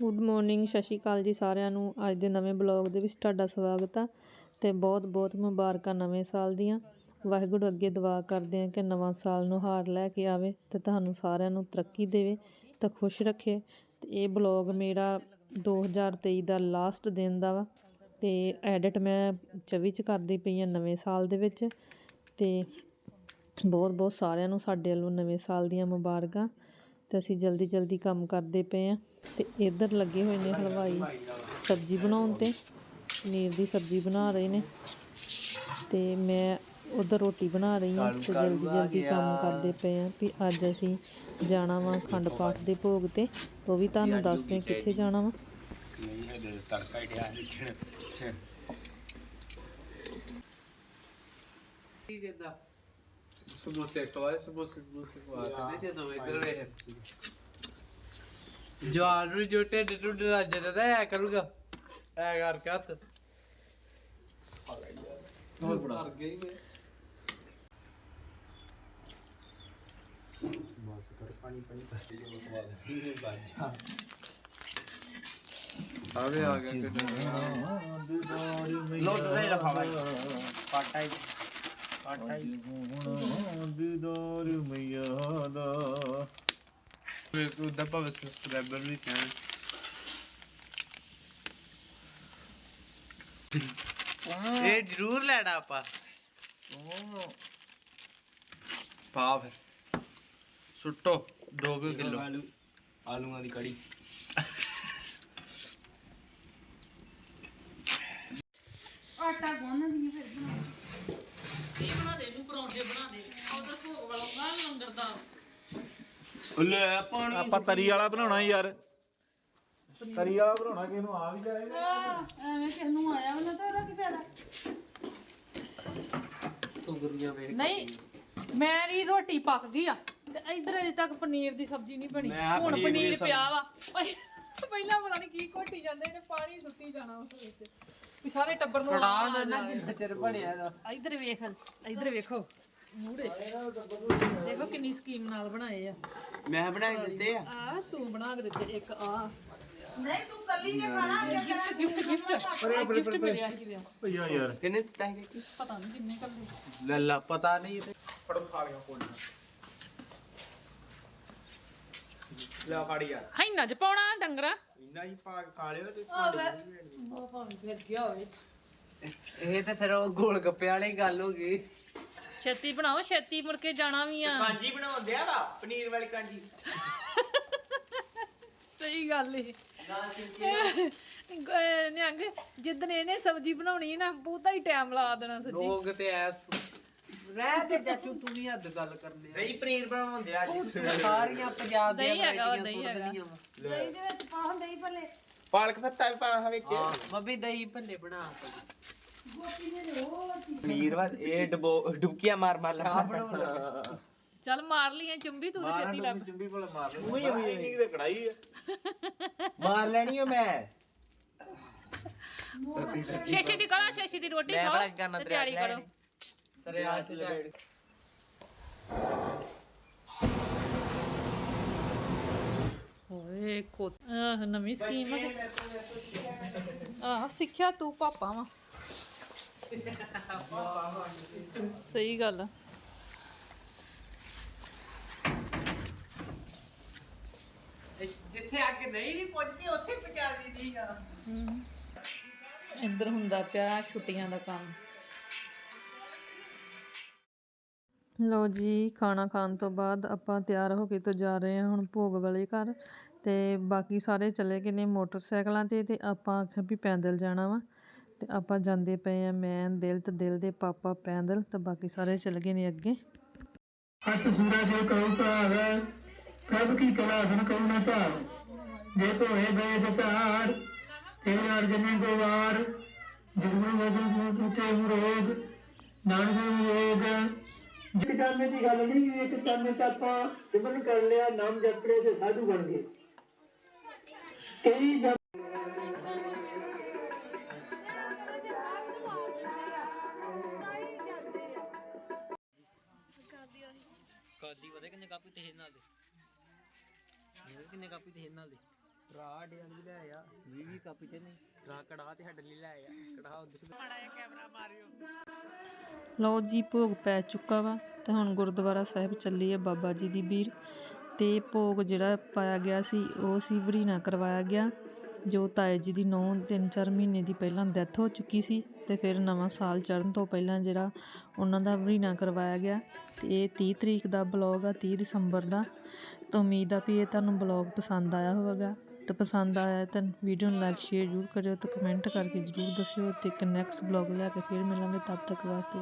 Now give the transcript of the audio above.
Good morning ਸਤਿ ਸ਼੍ਰੀ ਅਕਾਲ ਜੀ ਸਾਰਿਆਂ ਨੂੰ। ਅੱਜ ਦੇ ਨਵੇਂ ਬਲੌਗ ਦੇ ਵਿੱਚ ਤੁਹਾਡਾ ਸਵਾਗਤ ਆ ਤੇ ਬਹੁਤ ਬਹੁਤ ਮੁਬਾਰਕਾਂ ਨਵੇਂ ਸਾਲ ਦੀਆਂ। ਵਾਹਿਗੁਰੂ ਅੱਗੇ ਦੁਆ ਕਰਦੇ ਹਾਂ ਕਿ ਨਵਾਂ ਸਾਲ ਨੂੰ ਹਾਰ ਲੈ ਕੇ ਆਵੇ ਤੇ ਤੁਹਾਨੂੰ ਸਾਰਿਆਂ ਨੂੰ ਤਰੱਕੀ ਦੇਵੇ ਤਾਂ ਖੁਸ਼ ਰੱਖੇ। ਤੇ ਇਹ ਬਲੌਗ ਮੇਰਾ 2023 ਦਾ ਲਾਸਟ ਦਿਨ ਦਾ ਵਾ ਤੇ ਐਡਿਟ ਮੈਂ 24 ਚ ਕਰਦੀ ਪਈ ਆ ਨਵੇਂ ਸਾਲ ਦੇ ਵਿੱਚ ਤੇ ਬਹੁਤ ਬਹੁਤ ਸਾਰਿਆਂ ਨੂੰ ਸਾਡੇ ਵੱਲੋਂ ਨਵੇਂ ਸਾਲ ਦੀਆਂ ਮੁਬਾਰਕਾਂ। ਤੇ ਅਸੀਂ ਜਲਦੀ ਜਲਦੀ ਕੰਮ ਕਰਦੇ ਪਏ ਆ ਤੇ ਇੱਧਰ ਲੱਗੇ ਹੋਏ ਨੇ ਹਲਵਾਈ ਸਬਜ਼ੀ ਬਣਾਉਣ ਤੇ। ਪਨੀਰ ਦੀ ਸਬਜ਼ੀ ਬਣਾ ਰਹੇ ਨੇ ਤੇ ਮੈਂ ਉਧਰ ਰੋਟੀ ਬਣਾ ਰਹੀ ਹਾਂ ਤੇ ਜਲਦੀ ਜਲਦੀ ਕੰਮ ਕਰਦੇ ਪਏ ਆ ਵੀ ਅੱਜ ਅਸੀਂ ਜਾਣਾ ਵਾ ਖੰਡ ਪਾਠ ਦੇ ਭੋਗ ਤੇ। ਉਹ ਵੀ ਤੁਹਾਨੂੰ ਦੱਸਦੇ ਕਿੱਥੇ ਜਾਣਾ ਵਾ। ਨਹੀਂ ਹਲੇ ਤੜਕਾ ਹੀ ਡਿਆ ਲਿਖਣ ਕੀ ਕਹਿੰਦਾ ਸਮੋਸੇ ਜਵਾਨ ਨੂੰ ਜੋ ਢਿੱਡ ਟੁੱਟ ਰੱਜ ਜਾਂਦਾ ਐ ਕਰੂਗਾ ਐ ਕਰਕੇ ਹੱਥ ਹੋਰ ਬੜਾ ਕਰ ਗਈ ਮੈਂ ਬਸ ਕਰ ਪਾਣੀ ਪਾਣੀ ਪੱਤੀ ਜੋ ਸਵਾਦ ਹੈ ਬਾਜਾ ਆਵੇ ਆ ਗਿਆ ਕਿੱਡਾ ਲੋਟ ਦੇ ਰਫਾ ਭਾਈ ਪਾਟਾ ਹੀ ਪਾਟਾ ਹੀ ਦੀਦਾਰ ਮਈਆ ਦਾ ਵੇ ਉਹਦਾ ਭਾਵੇਂ ਸਬਸਕ੍ਰਾਈਬਰ ਵੀ ਕਹਿਣ ਇਹ ਜ਼ਰੂਰ ਲੈਣਾ ਆਪਾਂ। ਪਾ ਫਿਰ। ਸੁੱਟੋ 2 ਕਿਲੋ। ਆਲੂ ਆਲੂਆਂ ਦੀ ਕੜੀ। ਲੈ ਪਾਣੀ ਆਪਾਂ ਤਰੀ ਵਾਲਾ ਬਣਾਉਣਾ ਯਾਰ। ਤਰੀ ਵਾਲਾ ਬਣਾਉਣਾ ਕਿਸ ਨੂੰ ਆ ਵੀ ਜਾਏ। ਐਵੇਂ ਕਿਸ ਨੂੰ ਆਇਆ ਉਹਨਾਂ ਤਾਂ ਉਹਦਾ ਕੀ ਫਾਇਦਾ? ਤੁਗਰੀਆਂ ਵੇਖ ਨਹੀਂ ਮੇਰੀ ਰੋਟੀ ਪੱਕ ਗਈ ਆ। ਤੇ ਇਧਰ ਅਜੇ ਤੱਕ ਪਨੀਰ ਦੀ ਸਬਜ਼ੀ ਨਹੀਂ ਬਣੀ। ਮੈਂ ਹੁਣ ਪਨੀਰ ਪਿਆ ਵਾ। ਪਹਿਲਾਂ ਪਤਾ ਨਹੀਂ ਕੀ ਘੋਟੀ ਜਾਂਦੇ ਨੇ ਪਾਣੀ ਸੁੱਟੀ ਜਾਣਾ ਉਸ ਵਿੱਚ। ਵੀ ਸਾਰੇ ਟੱਬਰ ਨੂੰ ਫੜਾ ਨਾ ਨਾ ਜਿੰਨਾ ਚਿਰ ਬਣਿਆ ਇਹਦਾ। ਇਧਰ ਵੇਖ ਇਧਰ ਵੇਖੋ। ਦੇਖੋ ਕਿੰਨੀ ਸਕੀਮ ਨਾਲ ਬਣਾਏ ਆ। ਮੈਂ ਬਣਾ ਕੇ ਦਿੱਤੇ ਆ। ਆ ਤੂੰ ਬਣਾ ਕੇ ਦਿੱਤੇ ਇੱਕ ਆ। ਨਹੀਂ ਤੂੰ ਕੱਲੀ ਨੇ ਖਾਣਾ ਗਿਫਟ ਗਿਫਟ ਗਿਫਟ ਗਿਫਟ ਮਿਲਿਆ ਸੀ ਕਿਤੇ ਭਈਆ ਯਾਰ। ਕਿੰਨੇ ਦਿੱਤਾ ਹੈ ਕਿ ਪਤਾ ਨਹੀਂ ਕਿੰਨੇ ਕਰ ਲੱਲਾ ਪਤਾ ਨਹੀਂ ਤੇ। ਫੜੋ ਖਾ ਲਿਆ ਕੋਲ ਲੈ ਫੜ ਯਾਰ। ਹੈ ਨਾ ਚ ਪਾਉਣਾ ਡੰਗਰਾ? ਇੰਨਾ ਹੀ ਪਾ ਕੇ ਖਾ ਲਿਓ ਤੇ ਉਹ ਭਾਵੇਂ ਫਿਰ ਗਿਆ ਹੋਵੇ। ਇਹ ਤੇ ਫਿਰ ਉਹ ਗੋਲ ਗੱਪੇ ਵਾਲੀ ਗੱਲ ਹੋ ਗਈ। ਛੇਤੀ ਬਣਾਓ ਛੇਤੀ ਮੁੜ ਕੇ ਜਾਣਾ ਵੀ ਆ। ਕਾਂਜੀ ਬਣਾਉਂਦੇ ਆ ਵਾ ਪਨੀਰ ਵਾਲੀ ਕਾਂਜੀ। ਸਹੀ ਗੱਲ ਏ। ਨਿਹੰਗ ਜਿੱਦਣ ਇਹਨੇ ਸਬਜ਼ੀ ਬਣਾਉਣੀ ਨਾ ਬਹੁਤਾ ਹੀ ਟਾਈਮ ਲਾ ਦੇਣਾ ਸੱਚੀ। ਲੋਕ ਤੇ ਐ ਰਹਿ ਤੇ ਚਾਚੂ ਤੂੰ ਵੀ ਹੱਦ ਗੱਲ ਕਰਨੇ ਆ। ਨਹੀਂ ਪਨੀਰ ਬਣਾਉਂਦੇ ਆ ਅੱਜ। ਸਾਰੀਆਂ ਪੰਜਾਬ ਦੀਆਂ ਦਹੀਂ ਹੈਗਾ ਵਾ, varieties ਦਹੀਂ ਸੁੱਟ ਹੈਗਾ। ਦੇਣੀਆਂ ਵਾ। ਦਹੀਂ ਦੇ ਵਿੱਚ ਪਾ ਹੁੰਦੇ ਹੀ ਭੱਲੇ। ਪਾਲਕ ਪੱਤਾ ਵੀ ਪਾ ਵਿੱਚ। ਹਾਂ ਮੰਮੀ ਦਹੀਂ ਭੱਲੇ ਬਣਾ। ਪਨੀਰ ਵਾ ਇਹ ਡਬੋ ਡੁਬਕੀਆਂ ਮਾਰ ਮਾਰ ਲਾ ਚੱਲ ਮਾਰ ਲਈਆਂ ਚੁੰਬੀ ਤੂੰ ਤੇ ਛੇਤੀ ਲੱਭ ਚੁੰਬੀ ਕੋਲ ਮਾਰ ਲੈ ਉਹੀ ਹੋਈ ਇੰਨੀ ਤੇ ਕੜਾਈ ਆ। ਮਾਰ ਲੈਣੀ ਓ ਮੈਂ। ਸ਼ੇਸ਼ੀ ਦੀ ਕਰੋ ਸ਼ੇਸ਼ੀ ਦੀ ਰੋਟੀ ਮੈਂ ਖਾਓ ਕਰਨਾ ਦਰਿਆ ਤਿਆਰੀ ਕਰੋ। ਤੇਰੇ ਆ ਚ ਲੜ ਓਏ ਕੋ ਆਹ ਨਵੀਂ ਸਕੀਮ ਆ। ਆਹ ਸਿੱਖਿਆ ਤੂੰ ਪਾਪਾ ਵਾ। ਸਹੀ ਗੱਲ ਆ। ਜਿੱਥੇ ਅੱਗ ਨਹੀਂ ਨਹੀਂ ਪਹੁੰਚਦੀ ਉੱਥੇ ਪਹੁੰਚਾ ਦਿੰਦੀ ਆ। ਇੱਧਰ ਹੁੰਦਾ ਪਿਆ ਛੁੱਟੀਆਂ ਦਾ ਕੰਮ। ਲੋ ਜੀ ਖਾਣਾ ਖਾਣ ਤੋਂ ਬਾਅਦ ਆਪਾਂ ਤਿਆਰ ਹੋ ਕੇ ਤੋਂ ਜਾ ਰਹੇ ਹਾਂ ਹੁਣ ਭੋਗ ਵਾਲੇ ਘਰ। ਤੇ ਬਾਕੀ ਸਾਰੇ ਚਲੇ ਗਏ ਨੇ ਮੋਟਰਸਾਈਕਲਾਂ ਤੇ ਤੇ ਆਪਾਂ ਆਖਿਆ ਵੀ ਪੈਦਲ ਜਾਣਾ ਵਾ। ਤੇ ਆਪਾਂ ਜਾਂਦੇ ਪਏ ਆ, ਮੈਂ, ਦਿਲ ਤੇ ਦਿਲ ਦੇ ਪਾਪਾ ਪੈਦਲ ਤੇ ਬਾਕੀ ਸਾਰੇ ਚਲੇ ਗਏ ਨੇ ਅੱਗੇ। ਅਸ ਸੂਰਾ ਜੋ ਕਉ ਭਾਵ ਪ੍ਰਭ ਕੀ ਕਲਾ ਸੁਨ ਕਉ ਨ ਭਾਵ? ਜੇ ਧੋਏ ਗਏ ਦਤਾਰ ਤੇ ਅਰਜਨ ਗੋਵਾਰ। ਜਗਨ ਵਜੂ ਨੂੰ ਟੁੱਟੇ ਰੋਗ, ਨਾਨਕ ਰੋਗ। ਇੱਕ ਚਾਨੇ ਦੀ ਗੱਲ ਨਹੀਂ, ਇੱਕ ਚਾਨੇ ਚ ਆਪਾਂ ਸਿਮਰਨ ਕਰ ਲਿਆ, ਨਾਮ ਜਪੜੇ ਤੇ ਸਾਧੂ ਬਣ ਗਏ। ਕਈ ਪਤਾ ਕਿੰਨੇ ਕਾਪੀ ਤੇ ਨਾਲ ਦੇ? ਮੇਰੇ ਕਿੰਨੇ ਕਾਪੀ ਤੇ ਨਾਲ ਦੇ? ਕੜਾ ਡੇ ਵੀ ਲੈ ਆ। 20 20 ਕਾਪੀ ਤੇ ਨਹੀਂ ਕੜਾ ਕੜਾ ਤੇ ਸਾਡੇ ਲਈ ਲੈ ਆ। ਕੜਾ ਉਧਰ ਮਾੜਾ ਜਿਹਾ ਕੈਮਰਾ ਮਾਰਿਓ। ਲਓ ਜੀ ਭੋਗ ਪੈ ਚੁੱਕਾ ਵਾ ਤੇ ਹੁਣ ਗੁਰਦੁਆਰਾ ਸਾਹਿਬ ਚੱਲੀ ਹੈ ਬਾਬਾ ਜੀ ਦੀ ਬੀਰ ਤੇ ਭੋਗ ਜਿਹੜਾ ਪਾਇਆ ਗਿਆ ਸੀ ਉਹ ਸੀ ਵਰੀਨਾ ਕਰਵਾਇਆ ਗਿਆ। ਜੋ ਤਾਏ ਜੀ ਦੀ ਨੌ, ਤਿੰਨ, ਚਾਰ ਮਹੀਨੇ ਦੀ ਪਹਿਲਾਂ ਡੈਥ ਹੋ ਚੁੱਕੀ ਸੀ ਅਤੇ ਫਿਰ ਨਵਾਂ ਸਾਲ ਚੜ੍ਹਨ ਤੋਂ ਪਹਿਲਾਂ ਜਿਹੜਾ ਉਹਨਾਂ ਦਾ ਵਰੀਨਾ ਕਰਵਾਇਆ ਗਿਆ ਅਤੇ ਇਹ ਤੀਹ ਤਰੀਕ ਦਾ ਬਲੋਗ ਆ, ਤੀਹ ਦਸੰਬਰ ਦਾ। ਤਾਂ ਉਮੀਦ ਆ ਵੀ ਇਹ ਤੁਹਾਨੂੰ ਬਲੋਗ ਪਸੰਦ ਆਇਆ ਹੋਵੇਗਾ। ਅਤੇ ਪਸੰਦ ਆਇਆ ਤਾਂ ਵੀਡੀਓ ਨੂੰ ਲਾਈਕ ਸ਼ੇਅਰ ਜ਼ਰੂਰ ਕਰਿਓ ਅਤੇ ਕਮੈਂਟ ਕਰਕੇ ਜ਼ਰੂਰ ਦੱਸਿਓ ਅਤੇ ਇੱਕ ਨੈਕਸਟ ਬਲੋਗ ਲੈ ਕੇ ਫਿਰ ਮਿਲਾਂਗੇ। ਤਦ ਤੱਕ ਵਾਸਤੇ